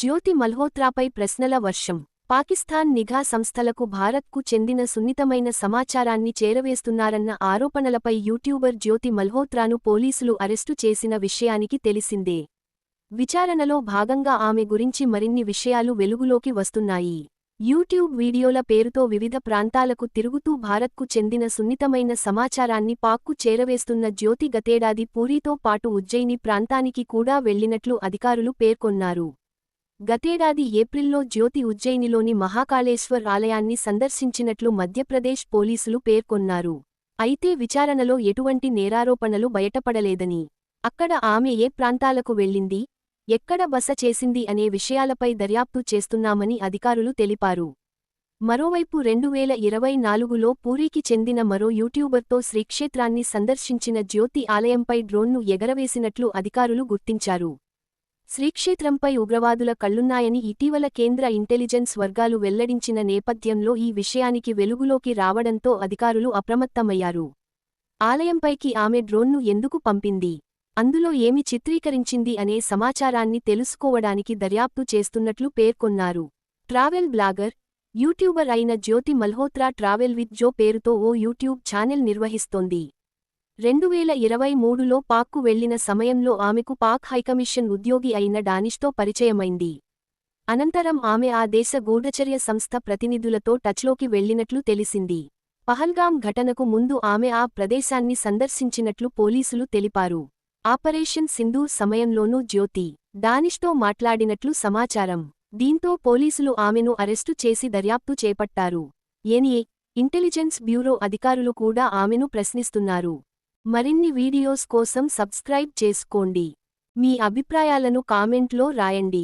జ్యోతి మల్హోత్రాపై ప్రశ్నల వర్షం. పాకిస్తాన్ నిఘా సంస్థలకు భారత్కు చెందిన సున్నితమైన సమాచారాన్ని చేరవేస్తున్నారన్న ఆరోపణలపై యూట్యూబర్ జ్యోతి మల్హోత్రాను పోలీసులు అరెస్టు చేసిన విషయానికి తెలిసిందే. విచారణలో భాగంగా ఆమె గురించి మరిన్ని విషయాలు వెలుగులోకి వస్తున్నాయి. యూట్యూబ్ వీడియోల పేరుతో వివిధ ప్రాంతాలకు తిరుగుతూ భారత్కు చెందిన సున్నితమైన సమాచారాన్ని పాక్కు చేరవేస్తున్న జ్యోతి గతేడాది పూరీతో పాటు ఉజ్జయిని ప్రాంతానికి కూడా వెళ్ళినట్లు అధికారులు పేర్కొన్నారు. గతేడాది ఏప్రిల్లో జ్యోతి ఉజ్జయినిలోని మహాకాళేశ్వర్ ఆలయాన్ని సందర్శించినట్లు మధ్యప్రదేశ్ పోలీసులు పేర్కొన్నారు. అయితే విచారణలో ఎటువంటి నేరారోపణలు బయటపడలేదని. అక్కడ ఆమె ఏ ప్రాంతాలకు వెళ్ళింది? ఎక్కడ బస చేసింది అనే విషయాలపై దర్యాప్తు చేస్తున్నామని అధికారులు తెలిపారు. మరోవైపు రెండువేల ఇరవై నాలుగులో పూరీకి చెందిన మరో యూట్యూబర్తో శ్రీక్షేత్రాన్ని సందర్శించిన జ్యోతి ఆలయంపై డ్రోన్ను ఎగరవేసినట్లు అధికారులు గుర్తించారు. శ్రీక్షేత్రంపై ఉగ్రవాదుల కళ్ళున్నాయని ఇటీవల కేంద్ర ఇంటెలిజెన్స్ వర్గాలు వెల్లడించిన నేపథ్యంలో ఈ విషయానికి వెలుగులోకి రావడంతో అధికారులు అప్రమత్తమయ్యారు. ఆలయంపైకి ఆమె డ్రోన్ను ఎందుకు పంపింది? అందులో ఏమి చిత్రీకరించింది అనే సమాచారాన్ని తెలుసుకోవడానికి దర్యాప్తు చేస్తున్నట్లు పేర్కొన్నారు. ట్రావెల్ బ్లాగర్ యూట్యూబర్ అయిన Jyoti Malhotra travel with Jo పేరుతో ఓ యూట్యూబ్ ఛానెల్ నిర్వహిస్తోంది. రెండువేల ఇరవై మూడులో పాక్కు వెళ్ళిన సమయంలో ఆమెకు పాక్ హైకమిషన్ ఉద్యోగి అయిన డానిష్తో పరిచయమైంది. అనంతరం ఆమె ఆ దేశ గూఢచర్య సంస్థ ప్రతినిధులతో టచ్లోకి వెళ్ళినట్లు తెలిసింది. పహల్గాం ఘటనకు ముందు ఆమె ఆ ప్రదేశాన్ని సందర్శించినట్లు పోలీసులు తెలిపారు. ఆపరేషన్ సింధూర్ సమయంలోనూ జ్యోతి డానిష్తో మాట్లాడినట్లు సమాచారం. దీంతో పోలీసులు ఆమెను అరెస్టు చేసి దర్యాప్తు చేపట్టారు. ఎన్ఏ ఇంటెలిజెన్స్ బ్యూరో అధికారులు కూడా ఆమెను ప్రశ్నిస్తున్నారు. మరిన్ని వీడియోస్ కోసం సబ్స్క్రైబ్ చేసుకోండి. మీ అభిప్రాయాలను కామెంట్లో రాయండి.